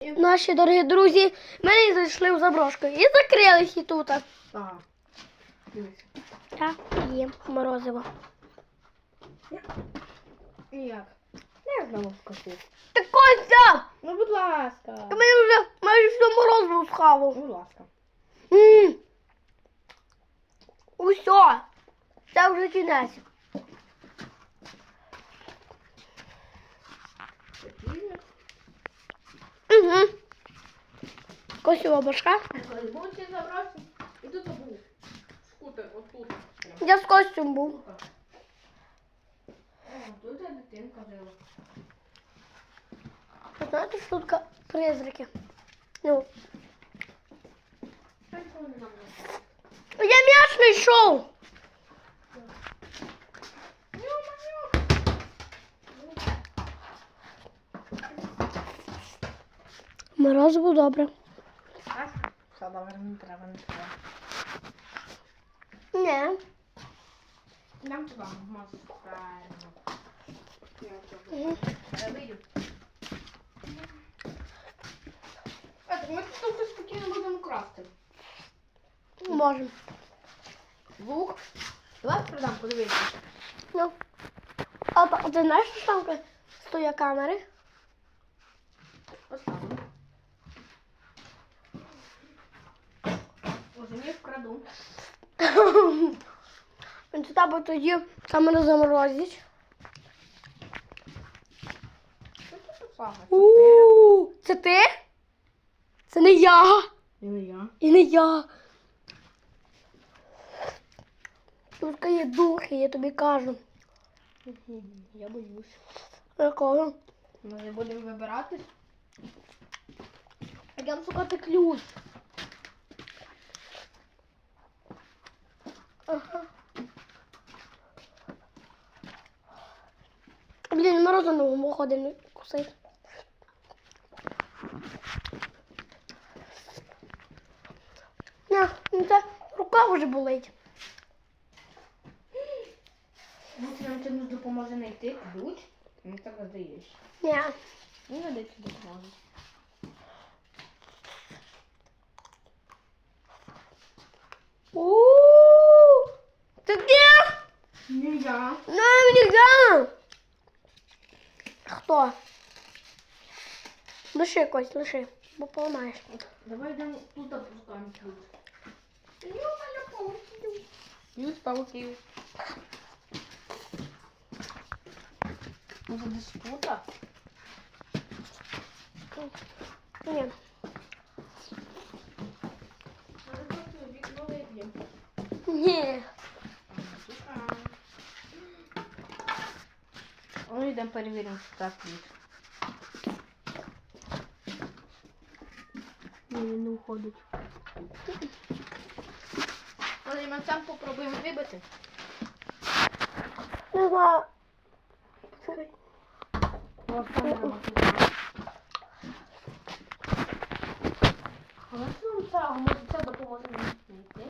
Наші дорогі друзі, ми не зайшли в заброшку і закрились і тут. Ага. Так, є морозиво. Як? Не знову вкусив. Та Костя! Ну, будь ласка. Та мені вже майже все морозиво схавав. Будь ласка. М. Усьо. Це вже кінець. Угу. Костюва башка. Будете забрати, і тут був. Скутер, отут. Я з Костюм був. Тут дитинка жила. Знаєте, тут призраки? Ну, я м'яч знайшов. Морозиво добре. Все, добре, не треба, не треба. Ні. Нам туди, мозг, правильно. Я вийду. Ми тут тут спокійно будемо красти. Можемо. Лук. Давай продам, подивися. Ну. А, та- а ти знаєш, що там стоять камери? Туди бо тоді камеру заморозить. Що це Це ти? Це не я. І Не я. І не я. Тут є духи, я тобі кажу. Я боюсь. Якого? Ми будемо вибиратись. Йдемо шукати ключ. Ага. Блін, морозиновому ходить не кусить. Ня, ну це рука вже болить. Може, нам чимось допоможе знайти ключ? Мені так здається. Ні. Мені здається, допоможе. Не я. Нам нельзя. Хто? Лиши, Кость, лиши, бо поламаєш. Давай йдемо тут опускаємо ключ. Ё-моё, пауків. Ключ пауків. Може десь тут? Ні. Може просто вікно виб'ємо. Ні. Ну, йдемо перевіримо, що так. Ні, він не уходить. Але ми сам попробуємо вибити. Нема. Але цього? Може це допоможе нам